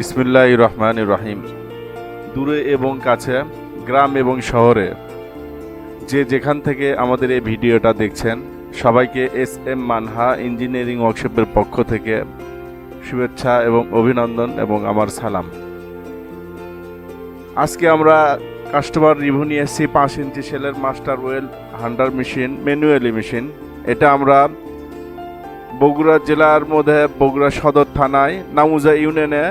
বিসমিল্লাহ রহমান রহিম। দূরে এবং কাছে, গ্রাম এবং শহরে, যে যেখান থেকে আমাদের এই ভিডিওটা দেখছেন, সবাইকে এস এম মানহা ইঞ্জিনিয়ারিং ওয়ার্কশপের পক্ষ থেকে শুভেচ্ছা এবং অভিনন্দন এবং আমার সালাম। আজকে আমরা কাস্টমার রিভিউ নিয়ে এসেছি পাঁচ ইঞ্চি সেলের মাস্টার ওয়েল হান্ডার মেশিন, ম্যানুয়ালি মেশিন। এটা আমরা বগুড়া জেলার মধ্যে বগুড়া সদর থানায়, নামুজা ইউনিয়নে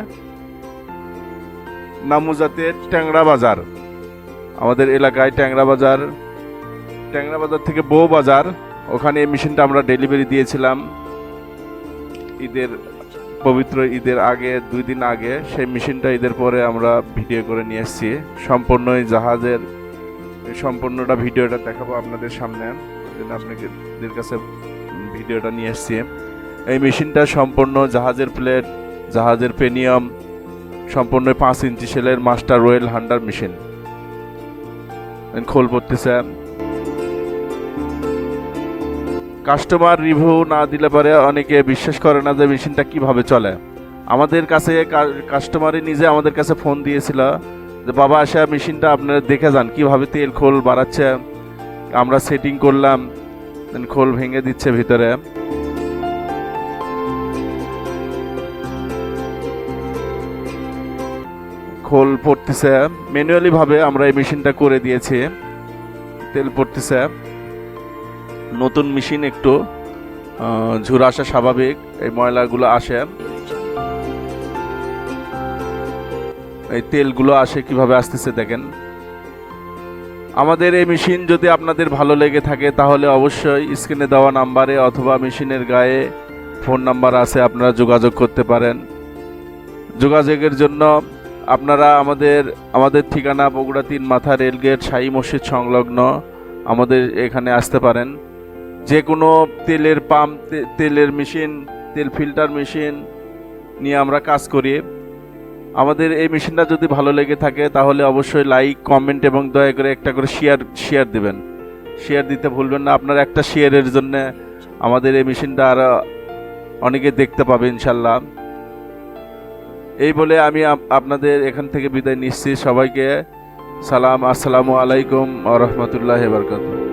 নামুজাতে ট্যাংরা বাজার। আমাদের এলাকায় ট্যাংরা বাজার ট্যাংরা বাজার থেকে বউ বাজার। ওখানে এই মেশিনটা আমরা ডেলিভারি দিয়েছিলাম। ঈদের, পবিত্র ঈদের আগে, দুই দিন আগে, সেই মেশিনটা ঈদের পরে আমরা ভিডিও করে নিয়ে এসেছি। সম্পূর্ণই জাহাজের, সম্পূর্ণটা ভিডিওটা দেখাবো আপনাদের সামনে জন্য আপনাদের কাছে ভিডিওটা নিয়ে এসেছি। এই মেশিনটা সম্পূর্ণ জাহাজের প্লেট, জাহাজের পেনিয়াম সম্পূর্ণ পাঁচ ইঞ্চি সেলের মাস্টার রয়েল হান্ডার মেশিন। খোল পড়তেছে কাস্টমার রিভিউ না দিলে পরে অনেকে বিশ্বাস করে না যে মেশিনটা কীভাবে চলে। আমাদের কাছে কাস্টমারই নিজে আমাদের কাছে ফোন দিয়েছিল যে, বাবা আসা মেশিনটা আপনারা দেখে যান, কীভাবে তেল খোল বাড়াচ্ছে। আমরা সেটিং করলাম খোল ভেঙে দিচ্ছে ভিতরে। খোল পড়তেছে। ম্যানুয়ালি ভাবে আমরা এই মেশিনটা করে দিয়েছি। তেল পড়তেছে। নতুন মেশিন একটু ঝুর আসা স্বাভাবিক, এই ময়লাগুলো আসে। এই তেলগুলো আসে কীভাবে আসতেছে দেখেন। আমাদের এই মেশিন যদি আপনাদের ভালো লেগে থাকে, তাহলে অবশ্যই স্ক্রিনে দেওয়া নাম্বারে অথবা মেশিনের গায়ে ফোন নাম্বার আছে, আপনারা যোগাযোগ করতে পারেন। যোগাযোগের জন্য আপনারা আমাদের আমাদের ঠিকানা বগুড়া তিন মাথা রেলগেট শাহী মসজিদ সংলগ্ন, আমাদের এখানে আসতে পারেন। যে কোনো তেলের পাম্প তেলের মেশিন, তেল ফিল্টার মেশিন নিয়ে আমরা কাজ করি। আমাদের এই মেশিনটা যদি ভালো লেগে থাকে, তাহলে অবশ্যই লাইক, কমেন্ট এবং দয়া করে একটা করে শেয়ার শেয়ার দিবেন। শেয়ার দিতে ভুলবেন না, আপনার একটা শেয়ারের জন্য আমাদের এই মেশিনটা আরও অনেকে দেখতে পাবে ইনশাল্লাহ। এই বলে আমি আপ- আপনাদের এখান থেকে বিদায় নিচ্ছি। সবাইকে সালাম, আসসালামু আলাইকুম আ রহমতুল্লাহ বরকাত